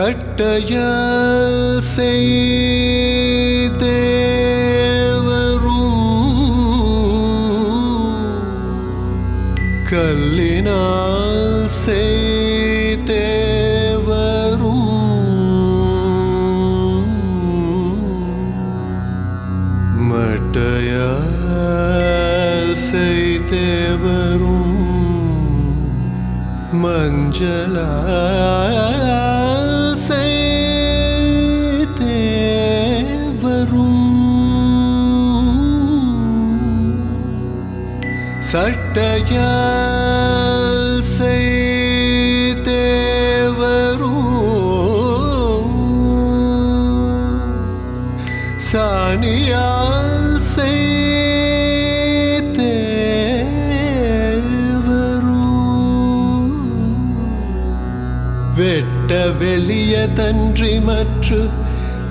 கட்டையால் செய்தேவரும் கல்லினால் செய்தேவரும். மட்டையால் செய்தேவரும் மஞ்சளால் தேவரும் சட்டையால் செய்தேவரும் தன்றி மற்று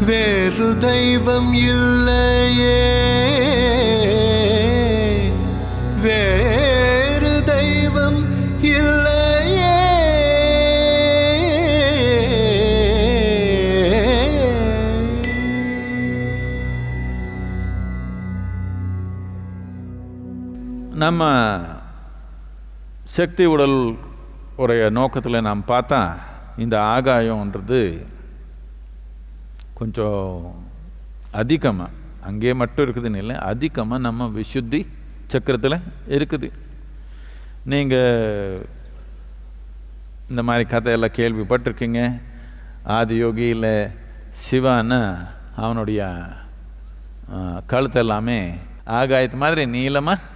வேறு தெய்வம் இல்லையே. வேறு தெய்வம் இல்லையே. நம்ம சக்தி உடல் உடைய நோக்கத்தில் நாம் பார்த்தா இந்த ஆகாயம்ன்றது கொஞ்சம் அதிகமாக அங்கே மட்டும் இருக்குதுன்னு இல்லை அதிகமாக நம்ம விசுத்தி சக்கரத்தில் இருக்குது. நீங்கள் இந்த மாதிரி கதையெல்லாம் கேள்விப்பட்டிருக்கீங்க. ஆதியோகியில் சிவான்னு அவனுடைய கழுத்து எல்லாமே ஆகாயத்து மாதிரி நீளமாக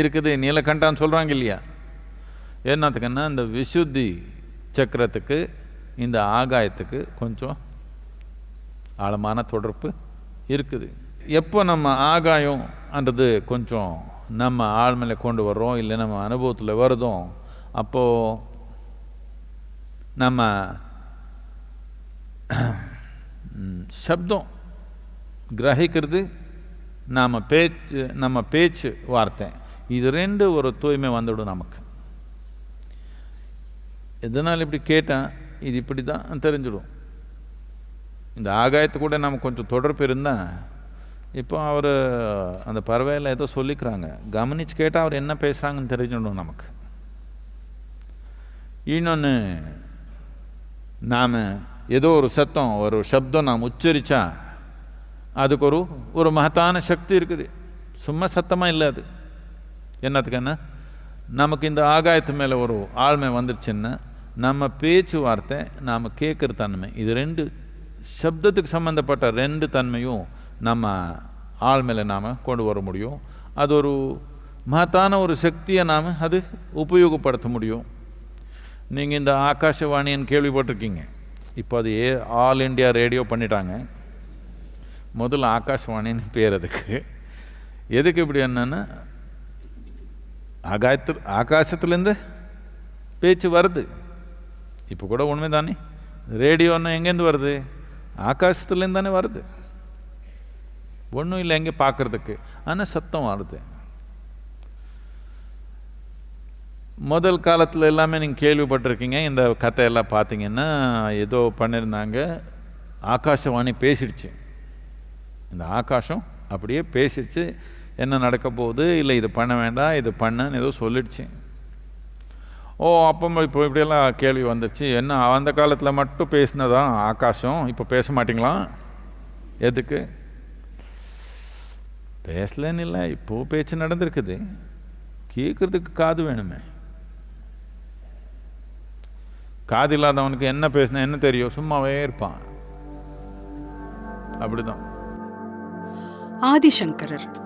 இருக்குது. நீலகண்டான்னு சொல்கிறாங்க இல்லையா? என்னத்துக்குன்னா இந்த விசுத்தி சக்கரத்துக்கு இந்த ஆகாயத்துக்கு கொஞ்சம் ஆழமான தொடர்பு இருக்குது. எப்போ நம்ம ஆகாயம்ன்றது கொஞ்சம் நம்ம ஆழ்மையில் கொண்டு வர்றோம் இல்லை நம்ம அனுபவத்தில் வருதோ அப்போது நம்ம சப்தம் கிரகிக்கிறது நாம் பேச்சு நம்ம பேச்சு வார்த்தை. இது ரெண்டு ஒரு தூய்மை வந்துவிடும் நமக்கு. எதனால் இப்படி கேட்டால் இது இப்படி தான் தெரிஞ்சிடும். இந்த ஆகாயத்து கூட நம்ம கொஞ்சம் தொடர்பு இருந்தால் இப்போ அவர் அந்த பறவையில் ஏதோ சொல்லிக்கிறாங்க. கவனிச்சு கேட்டால் அவர் என்ன பேசுகிறாங்கன்னு தெரிஞ்சிடும் நமக்கு. இன்னொன்று நாம் ஏதோ ஒரு சத்தம் ஒரு சப்தம் நாம் உச்சரித்தா அதுக்கு ஒரு ஒரு மகத்தான சக்தி இருக்குது. சும்மா சத்தமாக இல்லை அது. என்னத்துக்குன்னா நமக்கு இந்த ஆகாயத்து மேலே ஒரு ஆழ்மை வந்துருச்சுன்னா நம்ம பேச்சு வார்த்தை நாம் கேட்குற தன்மை. இது ரெண்டு சப்தத்துக்கு சம்மந்தப்பட்ட ரெண்டு தன்மையும் நம்ம ஆள் மேலே நாம் கொண்டு வர முடியும். அது ஒரு மகத்தான ஒரு சக்தியை நாம் அது உபயோகப்படுத்த முடியும். நீங்கள் இந்த ஆகாஷவாணின்னு கேள்விப்பட்டிருக்கீங்க. இப்போ அது ஏ ஆல் இண்டியா ரேடியோ பண்ணிட்டாங்க. முதல்ல ஆகாஷ்வாணின்னு பேர் அதுக்கு. எதுக்கு இப்படி என்னென்னா ஆகாயத்து ஆகாசத்துலேருந்து பேச்சு வருது. இப்போ கூட உண்மை தானே? ரேடியோன்னு எங்கேருந்து வருது? ஆகாசத்துலேருந்து தானே வருது. ஒன்றும் இல்லை எங்கே பார்க்குறதுக்கு. ஆனால் சத்தம் வருது. முதல் காலத்தில் எல்லாமே நீங்கள் கேள்விப்பட்டிருக்கீங்க. இந்த கதையெல்லாம் பார்த்தீங்கன்னா ஏதோ பண்ணியிருந்தாங்க. ஆகாசவாணி பேசிடுச்சு. இந்த ஆகாசம் அப்படியே பேசிடுச்சு. என்ன நடக்க போகுது? இல்லை இது பண்ண வேண்டாம் இது பண்ணன்னு ஏதோ சொல்லிடுச்சு. ஓ அப்போ இப்போ இப்படியெல்லாம் கேள்வி வந்துச்சு. என்ன அந்த காலத்தில் மட்டும் பேசினதான் ஆகாசம்? இப்போ பேச மாட்டிங்களா? எதுக்கு? பேசலன்னு இல்லை இப்போது பேச்சு நடந்திருக்குது. கேட்குறதுக்கு காது வேணுமே. காது இல்லாதவனுக்கு என்ன பேசினா என்ன தெரியும்? சும்மாவே இருப்பான். அப்படிதான். ஆதிசங்கரர்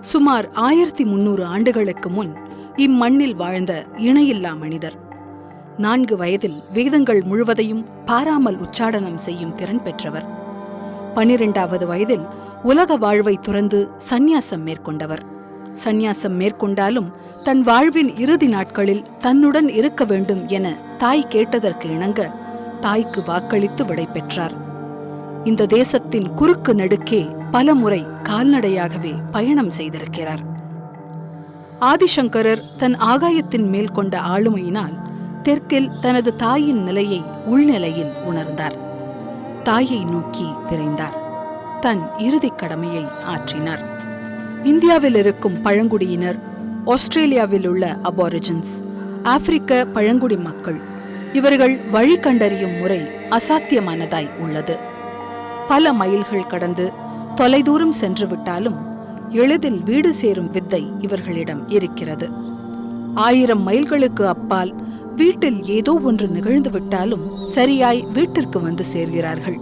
சுமார் ஆயிரத்தி முன்னூறு ஆண்டுகளுக்கு முன் இம்மண்ணில் வாழ்ந்த இணையில்லா மனிதர். நான்கு வயதில் வேதங்கள் முழுவதையும் பாராமல் உச்சாடனம் செய்யும் திறன் பெற்றவர். பனிரெண்டாவது வயதில் உலக வாழ்வை துறந்து சந்நியாசம் மேற்கொண்டவர். சந்நியாசம் மேற்கொண்டாலும் தன் வாழ்வின் இறுதி நாட்களில் தன்னுடன் இருக்க வேண்டும் என தாய் கேட்டதற்கு இணங்க தாய்க்கு வாக்களித்து விடை பெற்றார் இந்த தேசத்தின் குறுக்கு நடுக்கே பலமுறை கால்நடையாகவே பயணம் செய்திருக்கிறார். ஆதிசங்கரர் தன் ஆகாயத்தின் மேல் கொண்ட ஆளுமையினால் தெற்கில் தனது தாயின் நிலையை உள்நிலையில் உணர்ந்தார். தாயை நோக்கி விரைந்தார். தன் இறுதிக் கடமையை ஆற்றினார். இந்தியாவில் இருக்கும் பழங்குடியினர் ஆஸ்திரேலியாவில் உள்ள அபாரிஜின்ஸ் ஆப்பிரிக்க பழங்குடி மக்கள் இவர்கள் வழி கண்டறியும் முறை அசாத்தியமானதாய் உள்ளது. பல மைல்கள் கடந்து தொலைதூரம் சென்று விட்டாலும் எளிதில் வீடு சேரும் வித்தை இவர்களிடம் இருக்கிறது. ஆயிரம் மைல்களுக்கு அப்பால் வீட்டில் ஏதோ ஒன்று நிகழ்ந்து விட்டாலும் சரியாய் வீட்டிற்கு வந்து சேர்கிறார்கள்.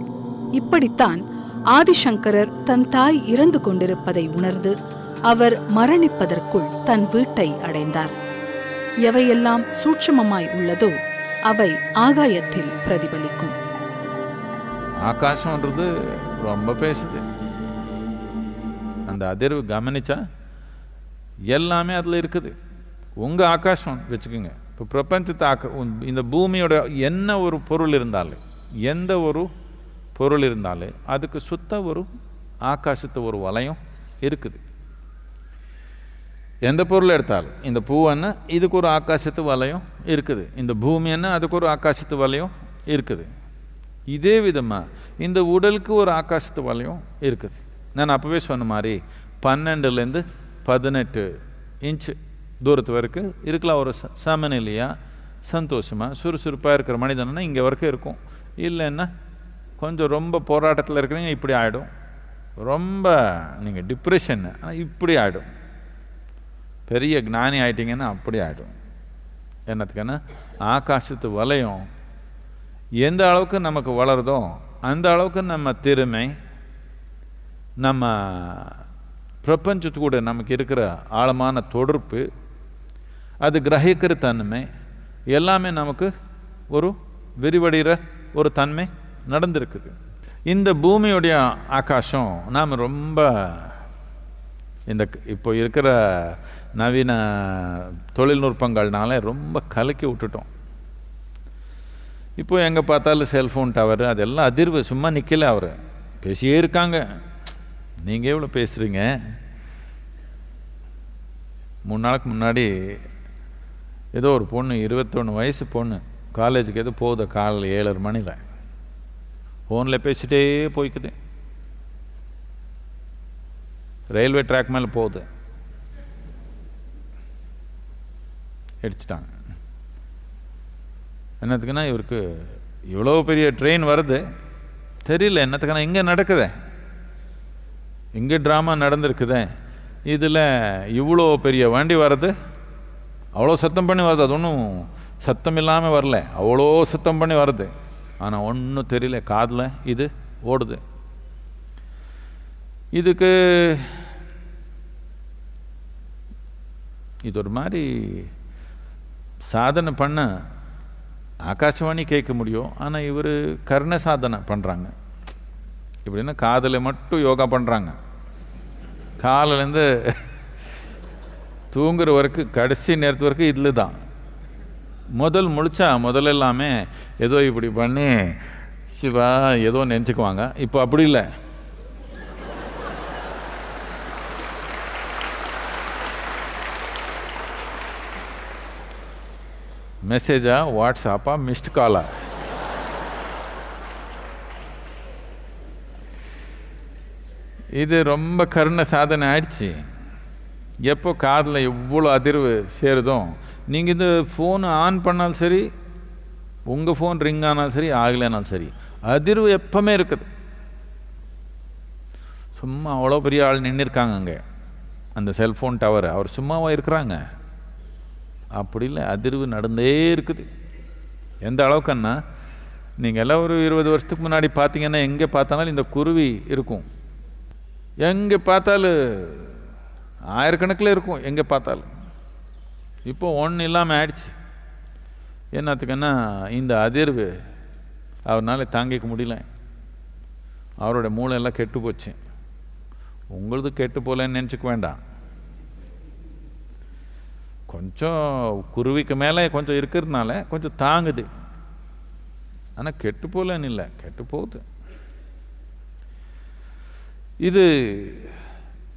இப்படித்தான் ஆதிசங்கரர் தன் தாய் இறந்து கொண்டிருப்பதை உணர்ந்து அவர் மரணிப்பதற்குள் தன் வீட்டை அடைந்தார். எவையெல்லாம் சூட்சமமாய் உள்ளதோ அவை ஆகாயத்தில் பிரதிபலிக்கும். ஆகாசம்ன்றது ரொம்ப பேசுது. அந்த அதிர்வு கவனித்தா எல்லாமே அதில் இருக்குது. உங்கள் ஆகாசம் வச்சுக்கோங்க. இப்போ பிரபஞ்சத்தை ஆக்க இந்த பூமியோட என்ன ஒரு பொருள் இருந்தாலும் எந்த ஒரு பொருள் இருந்தாலும் அதுக்கு சுத்த ஒரு ஆகாசத்து ஒரு வலயம் இருக்குது. எந்த பொருள் எடுத்தாலும் இந்த பூவன்னா இதுக்கு ஒரு ஆகாசத்து வலயம் இருக்குது. இந்த பூமின்னா அதுக்கு ஒரு ஆகாசத்து வலயம் இருக்குது. இதே விதமாக இந்த உடலுக்கு ஒரு ஆகாசத்து வலயம் இருக்குது. நான் அப்போவே சொன்ன மாதிரி பன்னெண்டுலேருந்து பதினெட்டு இன்ச்சு தூரத்து வரைக்கும் இருக்கலாம். ஒரு ச- சமநிலையாக சந்தோஷமாக சுறுசுறுப்பாக இருக்கிற மனிதன்னா இங்கே வரைக்கும் இருக்கும். இல்லைன்னா கொஞ்சம் ரொம்ப போராட்டத்தில் இருக்கிறீங்க இப்படி ஆகிடும் ரொம்ப நீங்கள் டிப்ரெஷன் இப்படி ஆகிடும் பெரிய ஞானி ஆயிட்டீங்கன்னா அப்படி ஆகிடும் என்னத்துக்குன்னா ஆகாசத்து வளையம் எந்த அளவுக்கு நமக்கு வளருதோ அந்த அளவுக்கு நம்ம திறமை நம்ம பிரபஞ்சத்து கூட நமக்கு இருக்கிற ஆழமான தொடர்பு அது கிரகிக்கிற தன்மை எல்லாமே நமக்கு ஒரு விரிவடைகிற ஒரு தன்மை நடந்திருக்குது. இந்த பூமியுடைய ஆகாசம் நாம் ரொம்ப இந்த க- இப்போ இருக்கிற நவீன தொழில்நுட்பங்கள்னால ரொம்ப கலக்கி விட்டுட்டோம். இப்போ எங்கே பார்த்தாலும் செல்ஃபோன் டவர் அதெல்லாம் அதிர்வு சும்மா நிற்கல அவர். பேசியே இருக்காங்க. நீங்கள் எவ்வளோ பேசுகிறீங்க மூணு நாளுக்கு முன்னாடி ஏதோ ஒரு பொண்ணு இருபத்தொன்று வயசு பொண்ணு காலேஜுக்கு எது போகுது காலையில் ஏழரை மணியில் ஃபோனில் பேசிட்டே போய்க்குது. ரயில்வே ட்ராக் மேலே போகுது. அடிச்சிட்டாங்க. என்னத்துக்குன்னா இவருக்கு இவ்வளோ பெரிய ட்ரெயின் வருது. தெரியல என்னத்துக்குன்னா இங்கே நடக்குதே. இங்கே ட்ராமா நடந்திருக்குதே. இதில் இவ்வளோ பெரிய வண்டி வர்றது? அவ்வளோ சத்தம் பண்ணி வருது அது ஒன்றும் சத்தம் இல்லாமல் வரல. அவ்வளோ சத்தம் பண்ணி வருது ஆனால் ஒன்றும் தெரியல. காதில் இது ஓடுது. இதுக்கு இது ஒரு மாதிரி சாதனை பண்ண ஆகாசவாணி கேட்க முடியும். ஆனால் இவர் கர்ண சாதனை பண்ணுறாங்க இப்படின்னா காதில் மட்டும் யோகா பண்ணுறாங்க காலையிலேருந்து தூங்குற வரைக்கும் கடைசி நேரத்து வரைக்கும் இதில் தான். முதல் முழிச்சா முதல்ல எல்லாமே ஏதோ இப்படி பண்ணி சிவா ஏதோ நினச்சிக்குவாங்க. இப்போ அப்படி இல்லை. மெசேஜா வாட்ஸ்அப்பா மிஸ்டு காலா இது ரொம்ப கருண சாதனை ஆயிடுச்சு. எப்போ காதில் எவ்வளோ அதிர்வு சேருதோ நீங்கள் இந்த ஃபோனு ஆன் பண்ணாலும் சரி உங்கள் ஃபோன் ரிங் ஆனாலும் சரி ஆகலைனாலும் சரி அதிர்வு எப்பவுமே இருக்குது. சும்மா அவ்வளோ பெரிய ஆள் நின்றுருக்காங்க அங்கே அந்த செல்ஃபோன் டவர் அவர் சும்மாவாக இருக்கிறாங்க. அப்படி இல்லை அதிர்வு நடந்தே இருக்குது. எந்த அளவுக்குன்னா நீங்கள் எல்லாம் ஒரு இருபது வருஷத்துக்கு முன்னாடி பார்த்தீங்கன்னா எங்கே பார்த்தாலும் இந்த குருவி இருக்கும். எங்கே பார்த்தாலும் ஆயிரக்கணக்கில் இருக்கும் எங்கே பார்த்தாலும். இப்போ ஒன்று இல்லாமல் ஆயிடுச்சு. என்னத்துக்குன்னா இந்த அதிர்வு அவரால் தாங்கிக்க முடியல. அவரோட மூளையெல்லாம் கெட்டு போச்சு. உங்களது கெட்டு போகலன்னு நினச்சிக்க வேண்டாம். கொஞ்சம் குருவிக்கு மேலே கொஞ்சம் இருக்கிறதுனால கொஞ்சம் தாங்குது. ஆனால் கெட்டு போகலன்னு இல்லை கெட்டு போகுது. இது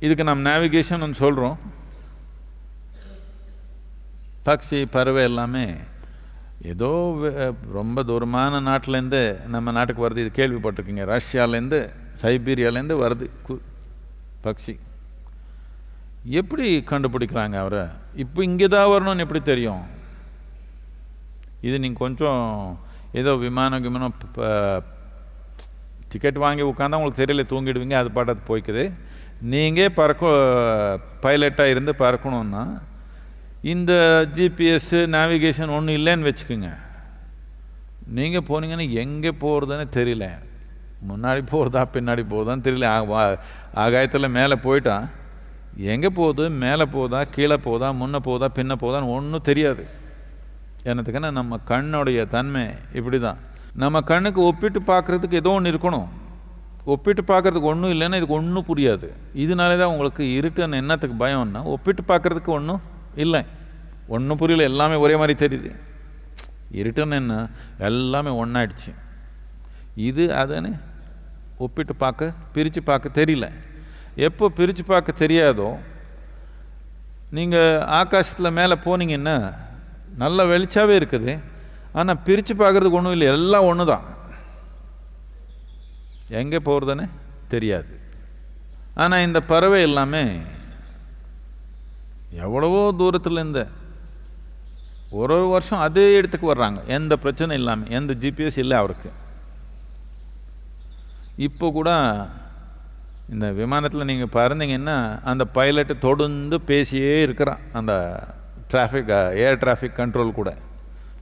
இதுக்கு நம்ம நேவிகேஷன் சொல்கிறோம் பக்ஷி பறவை எல்லாமே ஏதோ ரொம்ப தூரமான நாட்டிலேருந்து நம்ம நாட்டுக்கு வருது. இது கேள்விப்பட்டிருக்கீங்க. ரஷ்யாலேருந்து சைபீரியாலேருந்து வருது கு பக்ஷி எப்படி கண்டுபிடிக்கிறாங்க அவரை? இப்போ இங்கே தான் வரணும்னு எப்படி தெரியும்? இது நீங்கள் கொஞ்சம் ஏதோ விமானம் விமானம் டிக்கெட் வாங்கி உட்காந்தா உங்களுக்கு தெரியல தூங்கிடுவீங்க அது பாட்டது போய்க்குது. நீங்கள் பறக்க பைலட்டாக இருந்து பறக்கணுன்னா இந்த ஜிபிஎஸ்ஸு நேவிகேஷன் ஒன்றும் இல்லைன்னு வச்சுக்கோங்க. நீங்கள் போனீங்கன்னா எங்கே போகிறதுன்னு தெரியல. முன்னாடி போகிறதா பின்னாடி போகிறதான்னு தெரியல. வா- ஆகாயத்தில் மேலே போயிட்டா எங்கே போகுது மேலே போகுதா கீழே போகுதா முன்னே போதா பின்ன போதான்னு ஒன்றும் தெரியாது. எனத்துக்குன்னா நம்ம கண்ணுடைய தன்மை இப்படி தான் நம்ம கண்ணுக்கு ஒப்பிட்டு பார்க்குறதுக்கு ஏதோ ஒன்று இருக்கணும். ஒப்பிட்டு பார்க்குறதுக்கு ஒன்றும் இல்லைன்னா இதுக்கு ஒன்றும் புரியாது. இதனாலே தான் உங்களுக்கு இருட்டுன்னு என்னத்துக்கு பயம்னா ஒப்பிட்டு பார்க்குறதுக்கு ஒன்றும் இல்லை. ஒன்றும் புரியல எல்லாமே ஒரே மாதிரி தெரியுது. இருட்டுன்னு என்ன? எல்லாமே ஒன்றாயிடுச்சு இது அதுன்னு ஒப்பிட்டு பார்க்க பிரித்து பார்க்க தெரியல. எப்போ பிரித்து பார்க்க தெரியாதோ நீங்கள் ஆகாசத்தில் மேலே போனீங்கன்னா நல்ல வெளிச்சாவே இருக்குது. ஆனால் பிரித்து பார்க்குறதுக்கு ஒன்றும் இல்லை. எல்லாம் ஒன்று தான் எங்கே போகிறதுன்னு தெரியாது. ஆனால் இந்த பறவை எல்லாமே எவ்வளவோ தூரத்துலேருந்து ஒரு ஒரு வருஷம் அதே இடத்துக்கு வர்றாங்க. எந்த பிரச்சனை இல்லாமல் எந்த ஜிபிஎஸ் இல்லை அவருக்கு. இப்போ கூட இந்த விமானத்தில் நீங்கள் பறந்தீங்கன்னா அந்த பைலட்டு தொடர்ந்து பேசியே இருக்கிறான். அந்த டிராஃபிக் ஏர் டிராஃபிக் கண்ட்ரோல் கூட.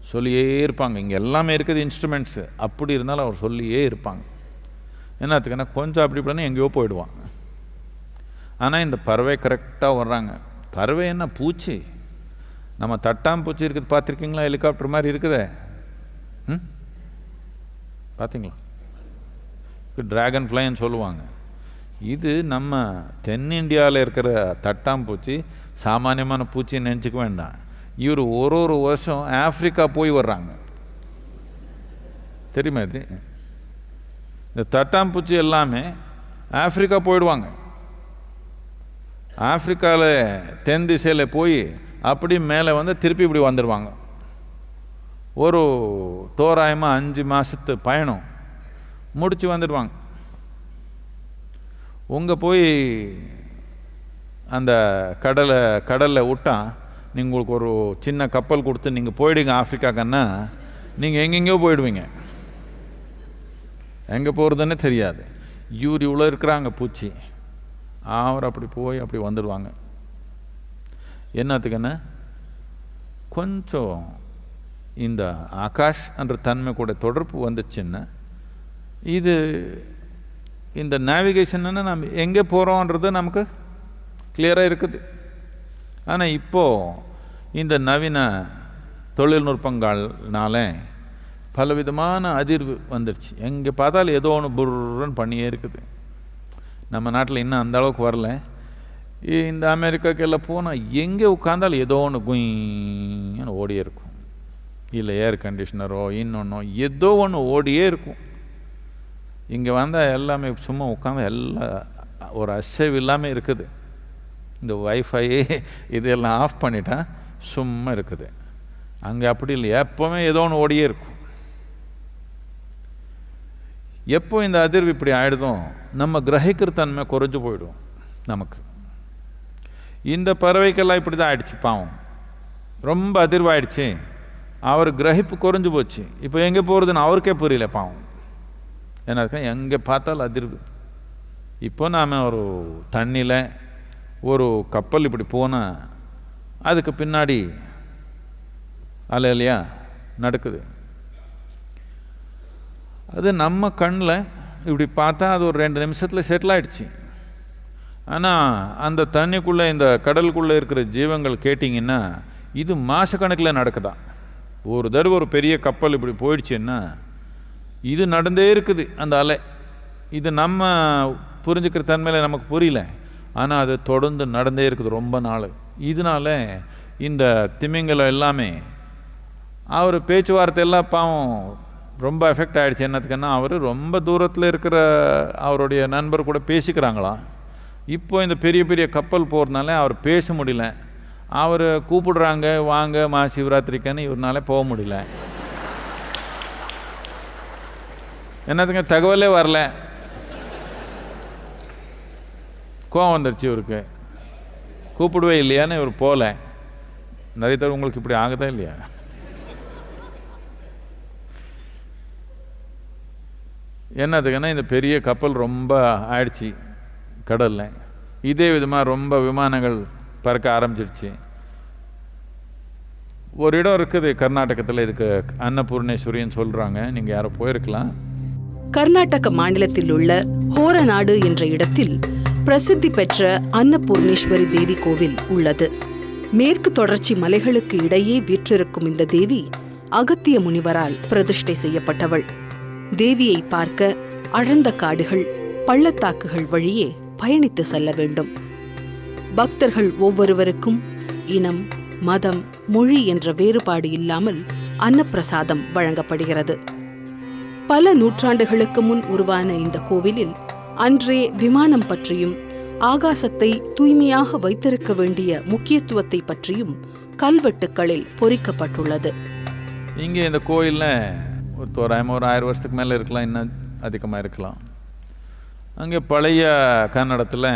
சொல்லியே இருப்பாங்க. இங்கே எல்லாமே இருக்குது இன்ஸ்ட்ருமெண்ட்ஸு அப்படி இருந்தாலும் அவர் சொல்லியே இருப்பாங்க. என்னத்துக்குன்னா கொஞ்சம் அப்படி இப்படின்னு எங்கேயோ போயிடுவான். ஆனால் இந்த பறவை கரெக்டாக வர்றாங்க. பறவை என்ன? பூச்சி. நம்ம தட்டாம்பூச்சி இருக்குது பார்த்துருக்கீங்களா? ஹெலிகாப்டர் மாதிரி இருக்குதே. ம்? பார்த்தீங்களா? ட்ராகன் ஃப்ளைன்னு சொல்லுவாங்க. இது நம்ம தென்னிந்தியாவில் இருக்கிற தட்டாம்பூச்சி சாமானியமான பூச்சின்னு நினச்சிக்க வேண்டாம். இவர் ஒரு ஒரு வருஷம் ஆஃப்ரிக்கா போய் வர்றாங்க. தெரியுமா இது? இந்த தட்டாம்பூச்சி எல்லாமே ஆஃப்ரிக்கா போயிடுவாங்க. ஆஃப்ரிக்காவில் தென் திசையில் போய் அப்படி மேலே வந்து திருப்பி இப்படி வந்துடுவாங்க. ஒரு தோராயமாக அஞ்சு மாதத்து பயணம் முடித்து வந்துடுவாங்க. உங்கள் போய் அந்த கடலை கடலில் விட்டா நீங்கள் உங்களுக்கு ஒரு சின்ன கப்பல் கொடுத்து நீங்கள் போயிடுங்க ஆஃப்ரிக்காக்கன்னா நீங்கள் எங்கெங்கேயோ போயிடுவீங்க. எங்கே போகிறதுன்னு தெரியாது. இவர் இவ்வளோ இருக்கிறாங்க பூச்சி. அவர் அப்படி போய் அப்படி வந்துடுவாங்க. என்னத்துக்குன்னா கொஞ்சம் இந்த ஆகாஷ் என்ற தன்மை கூட தொடர்பு வந்துச்சுன்னா இது இந்த நேவிகேஷன்னா நம்ம எங்கே போகிறோன்றது நமக்கு கிளியராக இருக்குது. ஆனால் இப்போது இந்த நவீன தொழில்நுட்பங்கள்னால பலவிதமான அதிர்வு வந்துடுச்சு எங்கே பார்த்தாலும் ஏதோ ஒன்று புர்ன்னு பண்ணியே இருக்குது. நம்ம நாட்டில் இன்னும் அந்த அளவுக்கு வரல. இந்த அமெரிக்காவுக்கு எல்லாம் போனால் எங்கே உட்காந்தாலும் ஏதோ ஒன்று குயின்னு ஓடியே இருக்கும். இல்லை ஏர் கண்டிஷனரோ இன்னொன்னோ ஏதோ ஒன்று ஓடியே இருக்கும். இங்கே வந்தால் எல்லாமே சும்மா உட்காந்து எல்லாம் ஒரு அசைவு இல்லாமல் இருக்குது. இந்த ஒய்ஃபை இதெல்லாம் ஆஃப் பண்ணிட்டா சும்மா இருக்குது. அங்கே அப்படி இல்லை எப்போவுமே ஏதோ ஒன்று ஓடியே இருக்கும். எப்போ இந்த அதிர்வு இப்படி ஆகிடுதோ நம்ம கிரகிக்கிற தன்மை குறைஞ்சு போயிடும் நமக்கு. இந்த பறவைக்கெல்லாம் இப்படி தான் ஆயிடுச்சு பாவம். ரொம்ப அதிர்வாயிடுச்சு. அவர் கிரகிப்பு குறைஞ்சு போச்சு. இப்போ எங்கே போகிறதுன்னு அவருக்கே புரியல பாவம். என்ன எங்கே பார்த்தாலும் அதிர்வு. இப்போ நாம் ஒரு தண்ணியில் ஒரு கப்பல் இப்படி போனால் அதுக்கு பின்னாடி அலை இல்லையா நடக்குது. அது நம்ம கண்ணில் இப்படி பார்த்தா அது ஒரு ரெண்டு நிமிஷத்தில் செட்டில் ஆகிடுச்சு ஆனால் அந்த தண்ணிக்குள்ளே இந்த கடலுக்குள்ளே இருக்கிற ஜீவங்கள் கேட்டிங்கன்னா இது மாதக்கணக்கில் நடக்குதா? ஒரு தடவை ஒரு பெரிய கப்பல் இப்படி போயிடுச்சுன்னா இது நடந்தே இருக்குது அந்த அலை. இது நம்ம புரிஞ்சுக்கிற தன்மையில் நமக்கு புரியல. ஆனால் அது தொடர்ந்து நடந்தே இருக்குது ரொம்ப நாள். இதனால இந்த திமிங்கலை எல்லாமே அவர் பேச்சுவார்த்தை எல்லாம் பாவம் ரொம்ப எஃபெக்ட் ஆகிடுச்சு என்னத்துக்குன்னா அவர் ரொம்ப தூரத்தில் இருக்கிற அவருடைய நண்பர் கூட பேசிக்கிறாங்களாம் இப்போ இந்த பெரிய பெரிய கப்பல் போகிறதுனால அவர் பேச முடியல. அவர் கூப்பிடுறாங்க வாங்க மா சிவராத்திரிக்குன்னு. இவரால் போக முடியல. என்னத்துங்க தகவலே வரல. கோவம் வந்துடுச்சு இவருக்கு. கூப்பிடுவே இல்லையான்னு இவர் போகல நிறைய தடவை உங்களுக்கு இப்படி ஆகுதா இல்லையா? என்னதுக்குன்னா இந்த பெரிய கப்பல் ரொம்ப ஆயிடுச்சு கடலில். இதே விதமாக ரொம்ப விமானங்கள் பறக்க ஆரம்பிச்சிடுச்சு ஒரு இடம் இருக்குது கர்நாடகத்தில். இதுக்கு அன்னபூர்ணேஸ்வரின்னு சொல்கிறாங்க நீங்கள் யாரோ போயிருக்கலாம். கர்நாடக மாநிலத்தில் உள்ள ஹோரநாடு என்ற இடத்தில் பிரசித்தி பெற்ற அன்னபூர்ணேஸ்வரி தேவி கோவில் உள்ளது. மேற்கு தொடர்ச்சி மலைகளுக்கு இடையே வீற்றிருக்கும் இந்த தேவி அகத்திய முனிவரால் பிரதிஷ்டை செய்யப்பட்டவள். தேவியை பார்க்க அழந்த காடுகள் பள்ளத்தாக்குகள் வழியே பயணித்து செல்ல வேண்டும். பக்தர்கள் ஒவ்வொருவருக்கும் இனம் மதம் மொழி என்ற வேறுபாடு இல்லாமல் அன்னப்பிரசாதம் வழங்கப்படுகிறது. பல நூற்றாண்டுகளுக்கு முன் உருவான இந்த கோவிலில் அன்றே விமானம் பற்றியும் ஆகாசத்தை தூய்மையாக வைத்திருக்க வேண்டிய முக்கியத்துவத்தை பற்றியும் கல்வெட்டுக்களில் பொறிக்கப்பட்டுள்ளது. இங்கே இந்த கோயிலில் ஒரு தோராயமாக ஒரு ஆயிரம் வருஷத்துக்கு மேலே இருக்கலாம் இன்னும் அதிகமாக இருக்கலாம். அங்கே பழைய கன்னடத்தில்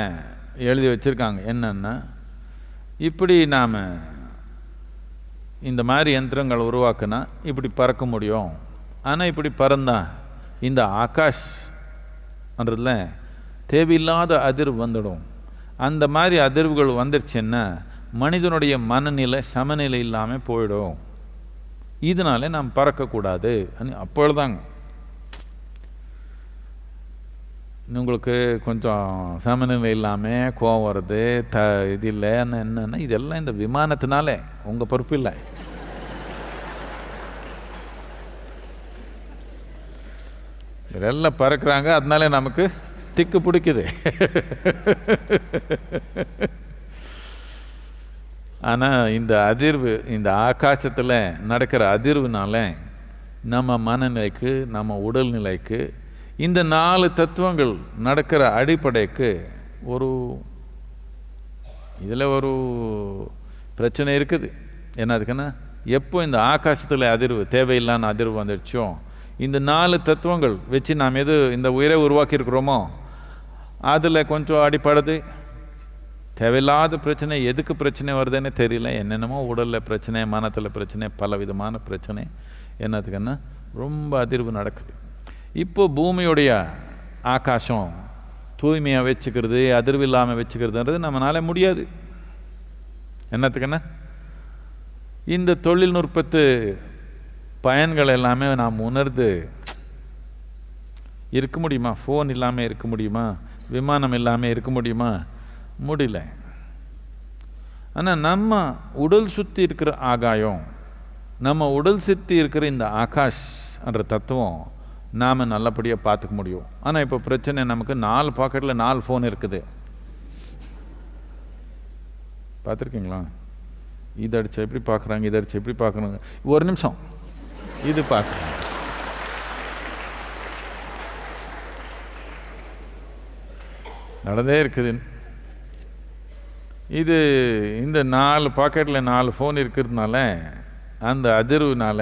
எழுதி வச்சுருக்காங்க. என்னென்னா இப்படி நாம் இந்த மாதிரி யந்திரங்கள் உருவாக்குனா இப்படி பறக்க முடியும். ஆனால் இப்படி பறந்தா இந்த ஆகாஷ் ஆகாஷ்ன்றதுல தேவையில்லாத அதிர்வு வந்துடும். அந்த மாதிரி அதிர்வுகள் வந்துடுச்சுன்னா மனிதனுடைய மனநிலை சமநிலை இல்லாமல் போயிடும். இதனால நாம் பறக்கக்கூடாது. அப்பொழுதாங்க உங்களுக்கு கொஞ்சம் சமநிலை இல்லாமல் கோவம் வருது த இது இல்லைன்னு என்னென்னா இதெல்லாம் இந்த விமானத்தினாலே உங்கள் பொறுப்பு இல்லை. இதெல்லாம் பறக்கிறாங்க. அதனால நமக்கு திக்கு பிடிக்குது. ஆனால் இந்த அதிர்வு இந்த ஆகாசத்தில் நடக்கிற அதிர்வுனால நம்ம மனநிலைக்கு நம்ம உடல்நிலைக்கு இந்த நாலு தத்துவங்கள் நடக்கிற அடிப்படைக்கு ஒரு இதில் ஒரு பிரச்சனை இருக்குது. என்ன அதுக்குன்னா எப்போ இந்த ஆகாசத்தில் அதிர்வு தேவையில்லான அதிர்வு வந்துடுச்சோ இந்த நாலு தத்துவங்கள் வச்சு நாம் எது இந்த உயிரை உருவாக்கியிருக்கிறோமோ அதில் கொஞ்சம் அடிப்படுது தேவையில்லாத பிரச்சனை எதுக்கு பிரச்சனை வருதுன்னு தெரியல. என்னென்னமோ உடலில் பிரச்சனை மனத்தில் பிரச்சனை பல விதமான பிரச்சனை. என்னத்துக்குன்னா ரொம்ப அதிர்வு நடக்குது. இப்போ பூமியுடைய ஆகாசம் தூய்மையாக வச்சுக்கிறது அதிர்வு இல்லாமல் வச்சுக்கிறதுன்றது நம்மளால் முடியாது. என்னத்துக்குன்னா இந்த தொழில்நுட்பத்து பயன்கள் எல்லாமே நாம் உணர்ந்து இருக்க முடியுமா? ஃபோன் இல்லாமல் இருக்க முடியுமா? விமானம் இல்லாமல் இருக்க முடியுமா? முடியல. ஆனால் நம்ம உடல் சுற்றி இருக்கிற ஆகாயம் நம்ம உடல் சுற்றி இருக்கிற இந்த ஆகாஷ் என்ற தத்துவம் நாம் நல்லபடியாக பார்த்துக்க முடியும். ஆனால் இப்போ பிரச்சனை நமக்கு நாலு பாக்கெட்டில் நாலு ஃபோன் இருக்குது. பார்த்துருக்கீங்களா? இது அடிச்சா எப்படி பார்க்குறாங்க? இது அடிச்சா எப்படி பார்க்குறாங்க? ஒரு நிமிஷம். இது பார்க்குறோம் நடந்தே இருக்குது. இது இந்த நாலு பாக்கெட்டில் நாலு ஃபோன் இருக்கிறதுனால அந்த அதிர்வுனால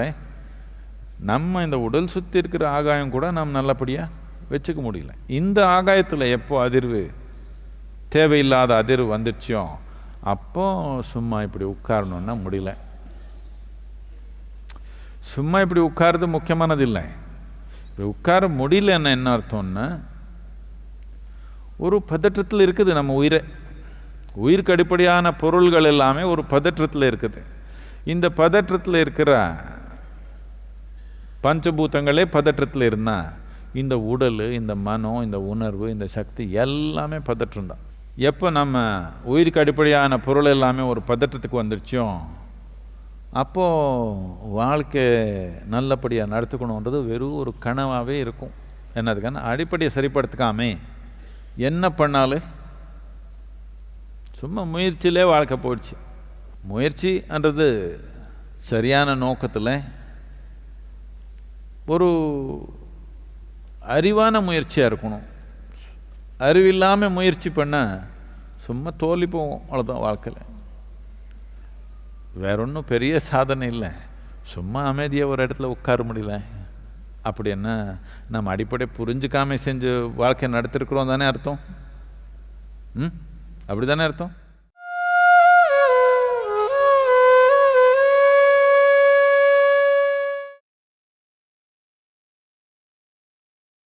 நம்ம இந்த உடல் சுற்றி இருக்கிற ஆகாயம் கூட நாம் நல்லபடியாக வச்சுக்க முடியல. இந்த ஆகாயத்தில் எப்போ அதிர்வு தேவையில்லாத அதிர்வு வந்துச்சோ அப்போ சும்மா இப்படி உட்காரணுன்னா முடியல. சும்மா இப்படி உட்கார்றது முக்கியமானது இல்லை இப்படி உட்கார முடியலன்னா என்ன அர்த்தம்னா ஒரு பதற்றத்தில் இருக்குது நம்ம உயிரை. உயிருக்கு அடிப்படையான பொருள்கள் எல்லாமே ஒரு பதற்றத்தில் இருக்குது. இந்த பதற்றத்தில் இருக்கிற பஞ்சபூதங்களே பதற்றத்தில் இருந்தால் இந்த உடல் இந்த மனம் இந்த உணர்வு இந்த சக்தி எல்லாமே பதற்றம் தான் எப்போ நம்ம உயிருக்கு அடிப்படையான பொருள் எல்லாமே ஒரு பதற்றத்துக்கு வந்துருச்சோம் அப்போது வாழ்க்கை நல்லபடியாக நடத்துக்கணுன்றது வெறும் ஒரு கனவாகவே இருக்கும். என்னதுக்கான அடிப்படையை சரிப்படுத்திக்காமே என்ன பண்ணாலும் சும்மா முயற்சியிலே வாழ்க்கை போயிடுச்சு. முயற்சின்றது சரியான நோக்கத்தில் ஒரு அறிவான முயற்சியாக இருக்கணும். அறிவில்லாமல் முயற்சி பண்ணால் சும்மா தோல்வி போவோம் அவ்வளோதான் வாழ்க்கையில். வேற ஒன்றும் பெரிய சாதனை இல்லை. சும்மா அமைதியாக ஒரு இடத்துல உட்கார முடியல. அப்படி என்ன? நம்ம அடிப்படை புரிஞ்சுக்காமல் செஞ்சு வாழ்க்கை நடத்திருக்கிறோம் தானே அர்த்தம்? ம்? அப்படி தானே அர்த்தம்?